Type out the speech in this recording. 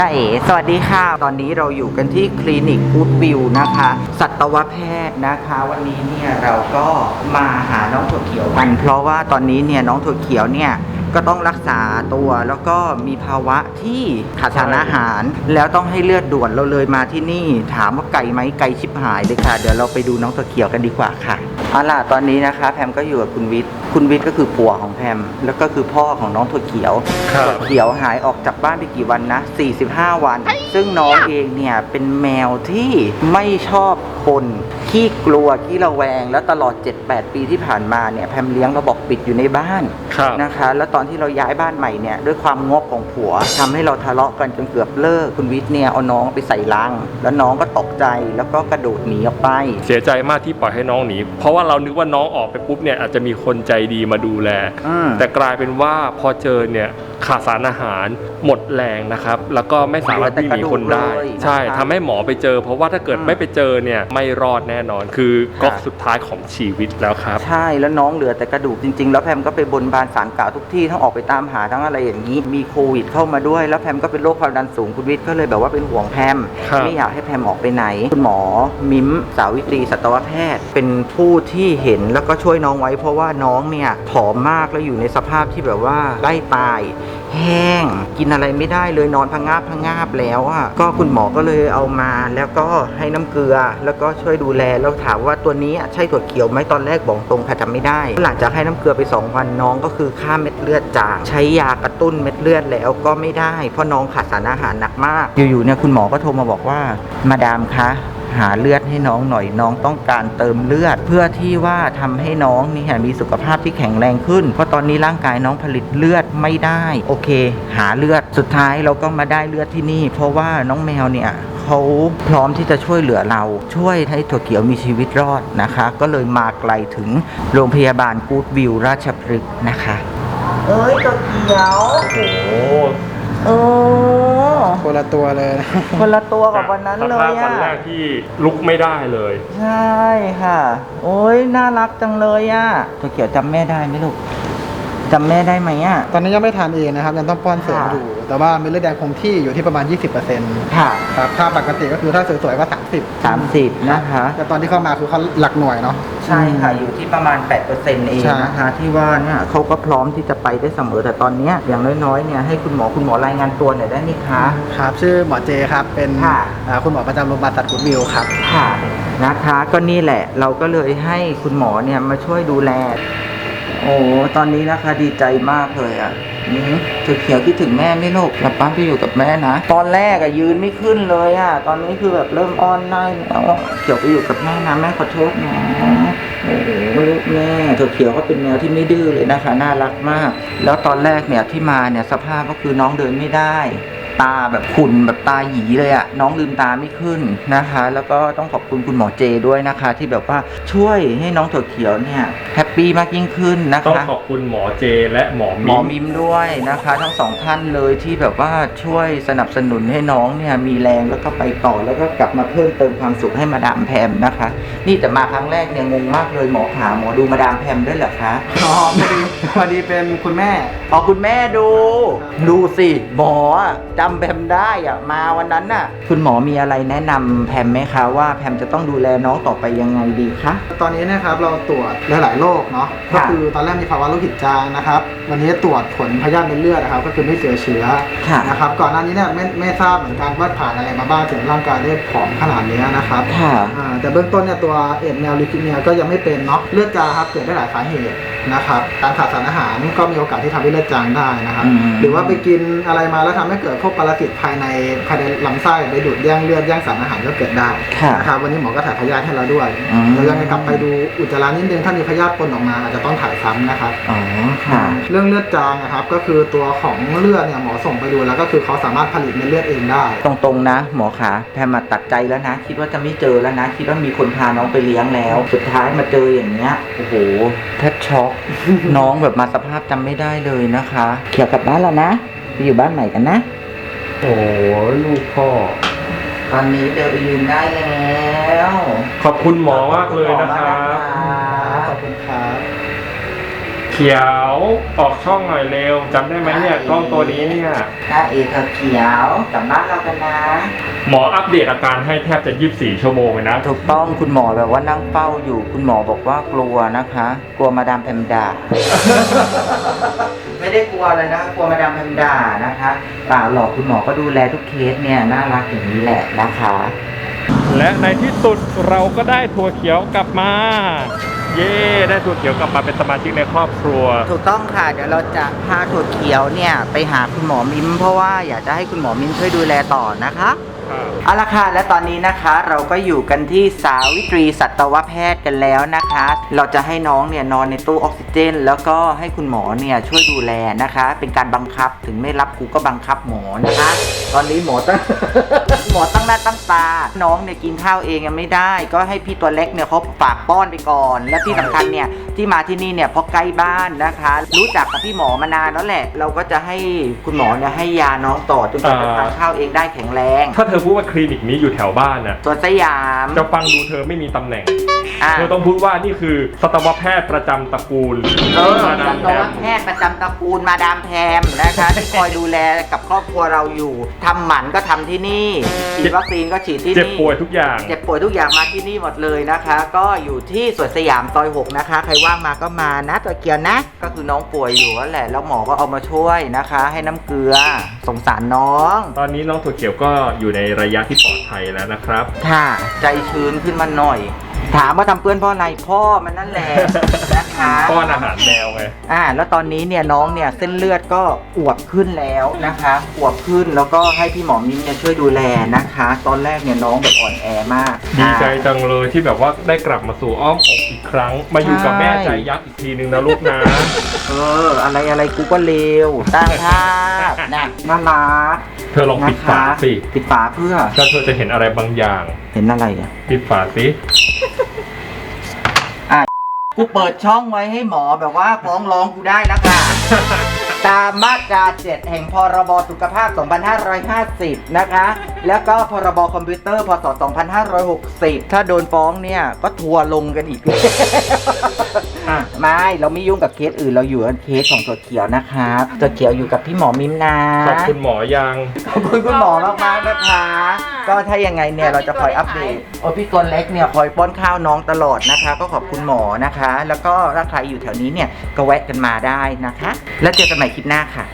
จ้าเอ๋สวัสดีค่ะ ตอนนี้เราอยู่กันที่คลินิกกูดวิวนะคะ สัตวแพทย์นะคะ วันนี้เนี่ยเราก็มาหาน้องถั่วเขียวกัน เพราะว่าตอนนี้เนี่ยน้องถั่วเขียวเนี่ยก็ต้องรักษาตัวแล้วก็มีภาวะที่ขาดสารอาหาร แล้วต้องให้เลือดด่วนเราเลยมาที่นี่ ถามว่าไกลไหมไกลชิบหายเลยค่ะ เดี๋ยวเราไปดูน้องถั่วเขียวกันดีกว่าค่ะ เอาล่ะตอนนี้นะคะ แพมก็อยู่กับคุณวิทย์ คุณวิทย์ก็คือผัวของแพม แล้วก็คือพ่อของน้องถั่วเขียวครับ ถั่วเขียวหายออกจากบ้านไปกี่วันนะ 45 วัน ซึ่งน้องเองเนี่ยเป็นแมวที่ไม่ชอบคนขี้กลัวขี้ระแวง แล้วตลอด 7-8 ปีที่ผ่านมาเนี่ยแพมเลี้ยงเราบอกปิดอยู่ในบ้าน ครับ นะคะแล้วตอนที่เราย้ายบ้านใหม่เนี่ยด้วยความงกของผัวทำให้เราทะเลาะกันจนเกือบเลิกคุณวิทย์เนี่ยเอาน้องไปใส่ลัง แล้วน้องก็ตกใจแล้วก็กระโดดหนีออกไป เสียใจมากที่ปล่อยให้น้องหนี เพราะว่าเรานึกว่าน้องออกไปปุ๊บเนี่ยอาจจะมีคนใจดีมาดูแลอืมแต่กลายเป็นว่าพอเจอเนี่ยขาดสารอาหารหมดแรงนะครับ แล้วก็ไม่สามารถวิ่งหนีคนได้ ใช่ทำให้หมอไปเจอ เพราะว่าถ้าเกิดไม่ไปเจอเนี่ยไม่รอดแน่นอนคือก๊อกสุดท้ายของชีวิตแล้วครับ ใช่แล้วน้องเหลือแต่กระดูกจริง ๆ แล้วแพมก็ไปบนบานสารกล่าวทุกที่ทั้งออกไปตามหาทั้งอะไรอย่างนี้ มีโควิดเข้ามาด้วย แล้วแพมก็เป็นโรคความดันสูงคุณวิทย์ก็เลยแบบว่าเป็นห่วงแพมครับ ไม่อยากให้แพมออกไปไหน คุณหมอมิมสาวิตรีสัตวแพทย์ เป็นผู้ที่เห็นแล้วก็ช่วยน้องไว้ เพราะว่าน้องเนี่ยผอมมากแล้วอยู่ในสภาพที่แบบว่าใกล้ตาย แห้ง กินอะไรไม่ได้เลยนอนพังงาบพังงาบแล้วอะก็คุณหมอก็เลยเอามา แล้วก็ให้น้ำเกลือ แล้วก็ช่วยดูแลแล้วถามว่าตัวนี้ใช่ถั่วเขียวไหมตอนแรกบอกตรงค่ะจำไม่ได้ หลังจากให้น้ำเกลือไป 2 วันน้องก็คือค่าเม็ดเลือดจาง ใช้ยากระตุ้นเม็ดเลือดแล้วก็ไม่ได้ เพราะน้องขาดสารอาหารหนักมาก อยู่ๆเนี่ยคุณหมอก็โทรมาบอกว่ามาดามคะ หาเลือดให้น้องหน่อยน้องต้องการเติมเลือด เพื่อที่ว่าทำให้น้องเนี่ยมีสุขภาพที่แข็งแรงขึ้น เพราะตอนนี้ร่างกายน้องผลิตเลือดไม่ได้ โอเค หาเลือดสุดท้ายเราก็มาได้เลือดที่นี่ เพราะว่าน้องแมวเนี่ยเขาพร้อมที่จะช่วยเหลือเราช่วยให้ถั่วเขียวมีชีวิตรอดนะคะ ก็เลยมาไกลถึงโรงพยาบาลกูดวิวราชพฤกษ์นะคะ เอ้ยถั่วเขียว โอ้โห เออ คนละตัวเลยนะคนละตัวกับวันนั้นเลสภายพวัอะนแรกที่ลุกไม่ได้เลย ใช่ค่ะ โอ้ยน่ารักจังเลยอะ่ะตัวเขียวจำแม่ได้ไหมลูก จำแม่ได้ไหมอะ่ะ ตอนนี้ยังไม่ทานเองนะครับยังต้องป้อนเสริมค่ะ อยู่ แต่ว่าเม็ดเลือดแดงคงที่อยู่ที่ประมาณ 20%ค่ะครับค่าปกติก็คือถ้าสวยๆก็ 30 สามสิบนะคะ แต่ตอนที่เข้ามาคือเขาหลักหน่วยเนาะ ใช่ค่ะ อยู่ที่ประมาณ 8%เองใช่ นะคะที่ว่าเนี่ยเขาก็พร้อมที่จะไปได้เสมอแต่ตอนเนี้ยอย่างน้อยๆเนี่ยให้คุณหมอคุณหมอรายงานตัวหน่อยได้ไหมคะ ครับชื่อหมอเจครับเป็นค่ะ อ่าคุณหมอประจำโรงพยาบาลสัตว์กุดวิวครับ ค่ะนะคะ ก็นี่แหละเราก็เลยให้คุณหมอเนี่ยมาช่วยดูแล โอ้ตอนนี้นะคะดีใจมากเลยอะนี่ถือเขียวคิดถึงแม่ไม่ลูกกลับบ้านไปอยู่กับแม่นะ ตอนแรกอะยืนไม่ขึ้นเลยอะตอนนี้คือแบบเริ่มอ้อนได้แล้วอะเขียวไปอยู่กับแม่นะแม่ขอโทษนะโอ้โหลูกแม่เธอเขียวก็เป็นแมวที่ไม่ดื้อเลยนะคะ น่ารักมาก แล้วตอนแรกเนี่ยที่มาเนี่ยสภาพก็คือน้องเดินไม่ได้ ตาแบบขุ่นแบบตาหยีเลยอะน้องลืมตาไม่ขึ้นนะคะ แล้วก็ต้องขอบคุณคุณหมอเจด้วยนะคะ ที่แบบว่าช่วยให้น้องถั่วเขียวเนี่ยแฮปปี้มากยิ่งขึ้นนะต้องคะขอบคุณหมอเจและหมอหมอมิมมิมด้วยนะคะ ทั้งสองท่านเลยที่แบบว่าช่วยสนับสนุนให้น้องเนี่ยมีแรงแล้วก็ไปต่อแล้วก็กลับมาเพิ่มเติมความสุขให้มาดามแพมนะคะ นี่แต่มาครั้งแรกเนี่ยงงมากเลยหมอขาหมอดูมาดามแพมด้วยเหรอคะ อ๋อพอดีพอดีเป็นคุณแม่อ๋อคุณแม่ดู ดูสิ หมออะจำแพมได้อะมาวันนั้นน่ะ คุณหมอมีอะไรแนะนำแพมไหมคะว่าแพมจะต้องดูแลน้องต่อไปยังไงดีคะ ตอนนี้นะครับเราตรวจหลายๆโรคเนาะค่ะก็คือตอนแรกมีภาวะโรคหิตจางนะครับวันนี้ตรวจผลพยาธิในเลือดนะครับ ก็คือไม่เจอเชื้อค่ะ นะครับก่อนหน้านี้เนี่ยไม่ไม่ทราบเหมือนกันว่าผ่านอะไรมาบ้างถึงร่างกายได้ผอมขนาดนี้นะครับค่ะ อ่าแต่เบื้องต้นเนี่ยตัวเอ็ดแนวลิคิเมียก็ยังไม่เป็นเนาะเลือดจางครับเกิดได้หลายสาเหตุนะครับการขาดสารอาหารก็มีโอกาสที่ทำให้เลือดจางได้นะครับ อืม หรือว่าไปกินอะไรมาแล้วทำให้เกิดพวกปรสิตภายในภายในลำไส้ไปดูดแย่งเลือดแย่งสารอาหารก็เกิดได้ค่ะนะครับวันนี้หมอก็ถ่ายพยาธิให้เราด้วยอืม เรายังไงกลับไปดูอุจจาระนิดนึงถ้ามีพยาธิปนออกมาอาจจะต้องถ่ายซ้ำนะครับ อ๋อค่ะ เรื่องเลือดจางนะครับก็คือตัวของเลือดเนี่ยหมอส่งไปดูแล้วก็คือเขาสามารถผลิตเม็ดเลือดเองได้ ตรงๆนะ หมอขาแพมมาตัดใจแล้วนะ คิดว่าจะไม่เจอแล้วนะ คิดว่ามีคนพาน้องไปเลี้ยงแล้ว สุดท้ายมาเจออย่างเงี้ยโอ้โหแทบช็อก น้องแบบมาสภาพจำไม่ได้เลยนะคะ เขียวกลับบ้านแล้วนะไปอยู่บ้านใหม่กันนะ โอ้ลูกพ่อ ตอนนี้เดินไปยืนได้แล้วขอบคุณหมอมากเลยนะครับ ขอบคุณครับขียวออกช่องหน่อยเร็วจำได้ไหมเนี่ยกล้องตัวนี้เนี่ยถ้าเอเธอเขียวกลับบ้านเรากันนะ หมออัปเดตอาการให้แทบจะ 24 ชั่วโมงเลยนะ ถูกต้องคุณหมอแบบว่านั่งเฝ้าอยู่ คุณหมอบอกว่ากลัวนะคะ กลัวมาดามแพมดา ไม่ได้กลัวเลยนะกลัวมาดามแพมดานะคะเปล่าหรอกคุณหมอก็ดูแลทุกเคสเนี่ยน่ารักอย่างนี้แหละนะคะ และในที่สุดเราก็ได้ถั่วเขียวกลับมา เย้ได้ถั่วเขียวกลับมาเป็นสมาชิกในครอบครัว ถูกต้องค่ะ เดี๋ยวเราจะพาถั่วเขียวเนี่ยไปหาคุณหมอมิ้มเพราะว่าอยากจะให้คุณหมอมิ้มช่วยดูแลต่อนะคะ เอาละค่ะและตอนนี้นะคะเราก็อยู่กันที่สาวิตรีสัตวแพทย์กันแล้วนะคะ เราจะให้น้องเนี่ยนอนในตู้ออกซิเจน แล้วก็ให้คุณหมอเนี่ยช่วยดูแลนะคะ เป็นการบังคับถึงไม่รับกูก็บังคับหมอนะคะ ตอนนี้หมอตั้ง อตั้งหน้าตั้งตา น้องเนี่ยกินข้าวเองยังไม่ได้ ก็ให้พี่ตัวเล็กเนี่ยเขาฝากป้อนไปก่อน และที่สำคัญเนี่ยที่มาที่นี่เนี่ยเพราะใกล้บ้านนะคะ รู้จักกับพี่หมอมานานแล้วแหละ เราก็จะให้คุณหมอเนี่ยให้ยาน้องต่อจนกว่าจะทานข้าวเองได้แข็งแรง ถ้าเธอพูดว่าคลินิกนี้อยู่แถวบ้านน่ะสวนสยามจะฟังดูเธอไม่มีตำแหน่ง อะเธอต้องพูดว่านี่คือสัตวแพทย์ประจำตระกูลเออมาดาสัมตแพวมแพทย์ประจำตระกูลมาดามแพมนะคะ ที่คอยดูแลกับครอบครัวเราอยู่ทำหมันก็ทำที่นี่ฉีดวัคซีนก็ฉีดที่นี่ เจ็บป่วยทุกอย่าง เจ็บป่วยทุกอย่างมาที่นี่หมดเลยนะคะ ก็อยู่ที่สวนสยามซอย6นะคะ ใครว่างมาก็มานะตัวเกียวนะ ก็คือน้องป่วยอยู่นั่นแหละ แล้วหมอก็เอามาช่วยนะคะ ให้น้ำเกลือ สงสารน้อง ตอนนี้น้องถั่วเขียวก็อยู่ในระยะที่ปลอดภัยแล้วนะครับ ค่ะ ใจชื้นขึ้นมาหน่อย ถามว่าทำเปื้อนเพราะอะไรพ่อมันนั่นแหละนะคะป้อนอาหารแมวไง อ่า แล้วตอนนี้เนี่ยน้องเนี่ยเส้นเลือดก็อวบขึ้นแล้วนะคะอวบขึ้นแล้วก็ให้พี่หมอมิ้มเนี่ยช่วยดูแลนะคะ ตอนแรกเนี่ยน้องแบบอ่อนแอมากดีใจอ่า จังเลยที่แบบว่าได้กลับมาสู่อ้อมอกอีกครั้ง มาอยู่กับใช่แม่ใจยักษ์อีกทีนึงนะลูกนะ เออ อะไรอะไรกูก็เลวตั้งภาพนะน่ารักเธอลองปิดนะคะฝาสิปิดฝาเพื่อถ้าเธอจะเห็นอะไรบางอย่าง เห็นอะไรอะ ปิดฝาสิ กูเปิดช่องไว้ให้หมอแบบว่าฟ้องร้องกูได้นะคะตามมาตรา 7 แห่งพรบสุขภาพ 2550 นะคะแล้วก็พรบคอมพิวเตอร์พศ 2560 ถ้าโดนฟ้องเนี่ยก็ทัวร์ลงกันอีก อะ ไม่เราไม่ยุ่งกับเคสอื่นเราอยู่กับเคสของตัวเขียวนะครับตัวเขียวอยู่กับพี่หมอมิมนะ ขอบคุณหมอยังขอบคุณคุณหมอมากๆนะคะ ก็ถ้ายังไงเนี่ยเราจะคอยอัปเดต โอ้พี่ตัวเล็กเนี่ยคอยป้อนข้าวน้องตลอดนะคะ ก็ขอบคุณหมอนะคะ แล้วก็ถ้าใครอยู่แถวนี้เนี่ยก็แวะกันมาได้นะคะ แล้วเจอกันใหม่คลิปหน้าค่ะ